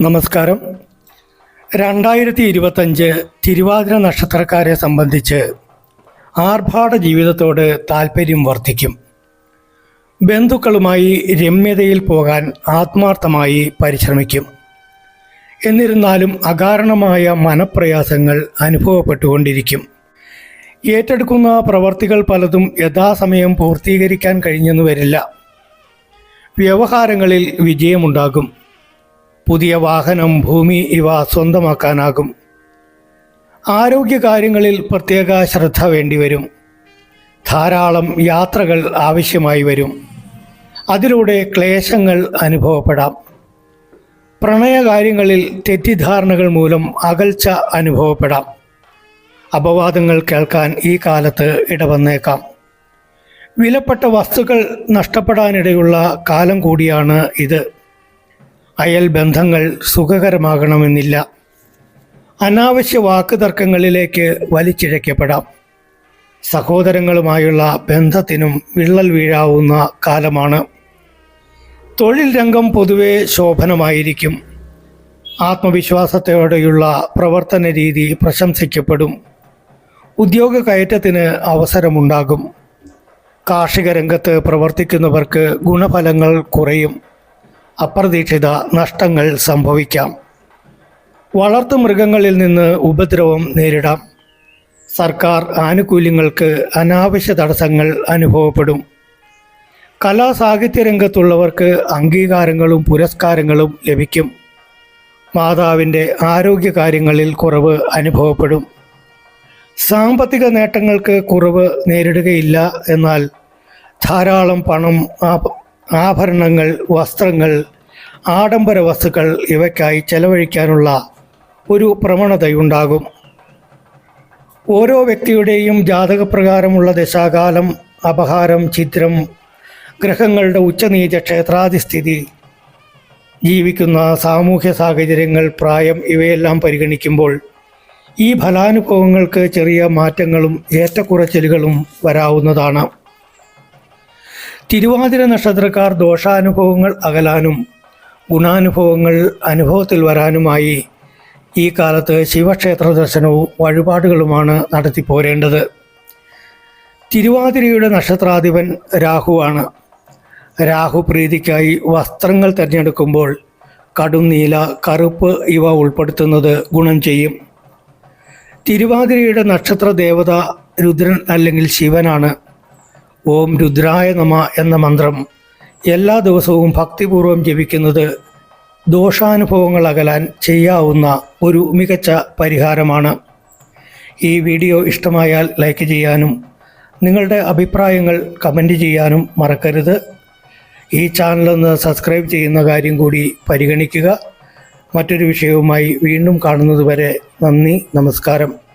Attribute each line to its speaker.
Speaker 1: നമസ്കാരം. രണ്ടായിരത്തി ഇരുപത്തഞ്ച് തിരുവാതിര നക്ഷത്രക്കാരെ സംബന്ധിച്ച് ആർഭാട ജീവിതത്തോട് താല്പര്യം വർദ്ധിക്കും. ബന്ധുക്കളുമായി രമ്യതയിൽ പോകാൻ ആത്മാർത്ഥമായി പരിശ്രമിക്കും. എന്നിരുന്നാലും അകാരണമായ മനപ്രയാസങ്ങൾ അനുഭവപ്പെട്ടുകൊണ്ടിരിക്കും. ഏറ്റെടുക്കുന്ന പ്രവർത്തികൾ പലതും യഥാസമയം പൂർത്തീകരിക്കാൻ കഴിഞ്ഞെന്ന് വരില്ല. വ്യവഹാരങ്ങളിൽ വിജയമുണ്ടാകും. പുതിയ വാഹനം ഭൂമി ഇവ സ്വന്തമാക്കാനാകും. ആരോഗ്യകാര്യങ്ങളിൽ പ്രത്യേക ശ്രദ്ധ വേണ്ടിവരും. ധാരാളം യാത്രകൾ ആവശ്യമായി വരും. അതിലൂടെ ക്ലേശങ്ങൾ അനുഭവപ്പെടാം. പ്രണയകാര്യങ്ങളിൽ തെറ്റിദ്ധാരണകൾ മൂലം അകൽച്ച അനുഭവപ്പെടാം. അപവാദങ്ങൾ കേൾക്കാൻ ഈ കാലത്ത് ഇടവന്നേക്കാം. വിലപ്പെട്ട വസ്തുക്കൾ നഷ്ടപ്പെടാനിടയുള്ള കാലം കൂടിയാണ് ഇത്. അയൽ ബന്ധങ്ങൾ സുഖകരമാകണമെന്നില്ല. അനാവശ്യ വാക്കുതർക്കങ്ങളിലേക്ക് വലിച്ചിഴയ്ക്കപ്പെടാം. സഹോദരങ്ങളുമായുള്ള ബന്ധത്തിനും വിള്ളൽ വീഴാവുന്ന കാലമാണ്. തൊഴിൽ രംഗം പൊതുവെ ശോഭനമായിരിക്കും. ആത്മവിശ്വാസത്തോടെയുള്ള പ്രവർത്തന രീതി പ്രശംസിക്കപ്പെടും. ഉദ്യോഗ കയറ്റത്തിന് അവസരമുണ്ടാകും. കാർഷിക രംഗത്ത് പ്രവർത്തിക്കുന്നവർക്ക് ഗുണഫലങ്ങൾ കുറയും. അപ്രതീക്ഷിത നഷ്ടങ്ങൾ സംഭവിക്കാം. വളർത്തു മൃഗങ്ങളിൽ നിന്ന് ഉപദ്രവം നേരിടാം. സർക്കാർ ആനുകൂല്യങ്ങൾക്ക് അനാവശ്യ തടസ്സങ്ങൾ അനുഭവപ്പെടും. കലാ സാഹിത്യ രംഗത്തുള്ളവർക്ക് അംഗീകാരങ്ങളും പുരസ്കാരങ്ങളും ലഭിക്കും. മാതാവിന്റെ ആരോഗ്യകാര്യങ്ങളിൽ കുറവ് അനുഭവപ്പെടും. സാമ്പത്തിക നേട്ടങ്ങൾക്ക് കുറവ് നേരിടുകയില്ല എന്നാൽ ധാരാളം പണം ആഭ- ആഭരണങ്ങൾ വസ്ത്രങ്ങൾ ആഡംബര വസ്തുക്കൾ ഇവയ്ക്കായി ചെലവഴിക്കാനുള്ള ഒരു പ്രവണതയുണ്ടാകും. ഓരോ വ്യക്തിയുടെയും ജാതകപ്രകാരമുള്ള ദശാകാലം അപഹാരം ചിത്രം ഗ്രഹങ്ങളുടെ ഉച്ചനീച ക്ഷേത്രാധിസ്ഥിതി ജീവിക്കുന്ന സാമൂഹ്യ സാഹചര്യങ്ങൾ പ്രായം ഇവയെല്ലാം പരിഗണിക്കുമ്പോൾ ഈ ഫലാനുഭവങ്ങൾക്ക് ചെറിയ മാറ്റങ്ങളും ഏറ്റക്കുറച്ചിലുകളും വരാവുന്നതാണ്. തിരുവാതിര നക്ഷത്രക്കാർ ദോഷാനുഭവങ്ങൾ അകലാനും ഗുണാനുഭവങ്ങൾ അനുഭവത്തിൽ വരാനുമായി ഈ കാലത്ത് ശിവക്ഷേത്ര ദർശനവും വഴിപാടുകളുമാണ് നടത്തിപ്പോരേണ്ടത് തിരുവാതിരയുടെ നക്ഷത്രാധിപൻ രാഹുവാണ് രാഹു പ്രീതിക്കായി വസ്ത്രങ്ങൾ തിരഞ്ഞെടുക്കുമ്പോൾ കടും നീല കറുപ്പ് ഇവ ഉൾപ്പെടുത്തുന്നത് ഗുണം ചെയ്യും. തിരുവാതിരയുടെ നക്ഷത്ര ദേവത രുദ്രൻ അല്ലെങ്കിൽ ശിവനാണ്. ഓം രുദ്രായ നമ എന്ന മന്ത്രം എല്ലാ ദിവസവും ഭക്തിപൂർവം ജപിക്കുന്നത് ദോഷാനുഭവങ്ങൾ അകലാൻ ചെയ്യാവുന്ന ഒരു മികച്ച പരിഹാരമാണ്. ഈ വീഡിയോ ഇഷ്ടമായാൽ ലൈക്ക് ചെയ്യാനും നിങ്ങളുടെ അഭിപ്രായങ്ങൾ കമന്റ് ചെയ്യാനും മറക്കരുത്. ഈ ചാനലൊന്ന് സബ്സ്ക്രൈബ് ചെയ്യുന്ന കാര്യം കൂടി പരിഗണിക്കുക. മറ്റൊരു വിഷയവുമായി വീണ്ടും കാണുന്നതുവരെ നന്ദി നമസ്കാരം.